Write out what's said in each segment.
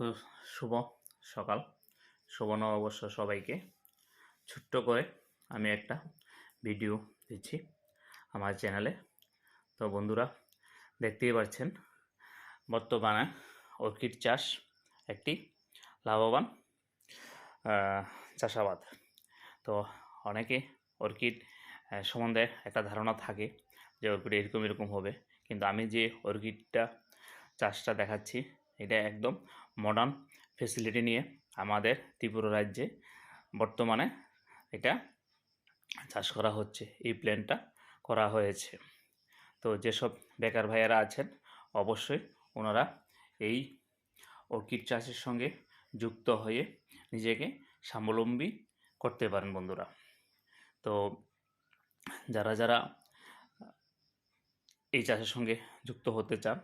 তো শুভ সকাল। শুভ নববর্ষ সবাইকে। ছোট্ট করে আমি একটা ভিডিও দিচ্ছি আমার চ্যানেলে। তো বন্ধুরা, দেখতেই পাচ্ছেন, বর্তমানে অর্কিড চাষ একটি লাভবান চাষাবাদ। তো অনেকে অর্কিড সম্বন্ধে একটা ধারণা থাকে যে অর্কিড এরকম এরকম হবে। কিন্তু আমি যে অর্কিডটা, চাষটা দেখাচ্ছি এটা একদম মডার্ন ফেসিলিটি নিয়ে আমাদের ত্রিপুরা রাজ্যে বর্তমানে এটা চাষ করা হচ্ছে। এই প্ল্যানটা করা হয়েছে। তো যেসব বেকার ভাইয়েরা আছেন, অবশ্যই ওনারা এই অর্কিড চাষের সঙ্গে যুক্ত হয়ে নিজেকে স্বাবলম্বী করতে পারেন বন্ধুরা। তো যারা যারা এই চাষের সঙ্গে যুক্ত হতে চান,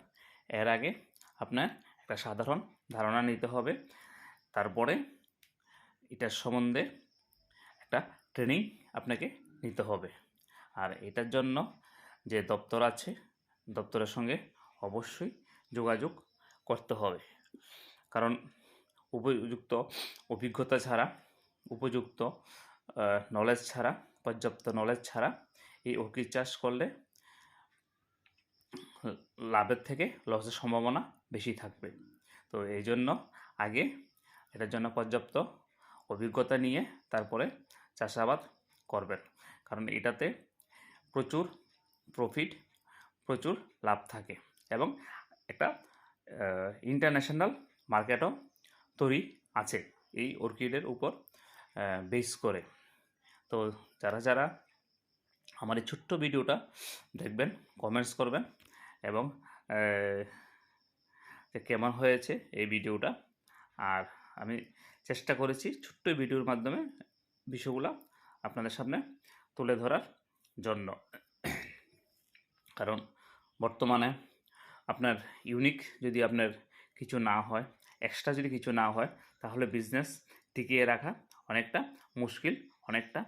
এর আগে আপনার একটা সাধারণ ধারণা নিতে হবে। তারপরে এটার সম্বন্ধে একটা ট্রেনিং আপনাকে নিতে হবে। আর এটার জন্য যে দপ্তর আছে, দপ্তরের সঙ্গে অবশ্যই যোগাযোগ করতে হবে। কারণ উপযুক্ত অভিজ্ঞতা ছাড়া, উপযুক্ত নলেজ ছাড়া, পর্যাপ্ত নলেজ ছাড়া এই অর্কিড চাষ করলে লাভের থেকে লসের সম্ভাবনা বেশি থাকবে। তো এই জন্য আগে এটার জন্য পর্যাপ্ত অভিজ্ঞতা নিয়ে তারপরে চাষাবাদ করবেন। কারণ এটাতে প্রচুর প্রফিট প্রচুর লাভ থাকে এবং একটা ইন্টারন্যাশনাল মার্কেটও তৈরি আছে এই অর্কিডের উপর বেস করে। তো যারা যারা আমার এই ছোট্ট ভিডিওটা দেখবেন কমেন্টস করবেন এবং যে কেমন হয়েছে এই ভিডিওটা। আর আমি চেষ্টা করেছি ছোট্ট ভিডিওর মাধ্যমে বিষয়গুলো আপনাদের সামনে তুলে ধরার জন্য। কারণ বর্তমানে আপনার ইউনিক যদি আপনার কিছু না হয় এক্সট্রা যদি কিছু না হয়, তাহলে বিজনেস টিকিয়ে রাখা অনেকটা মুশকিল, অনেকটা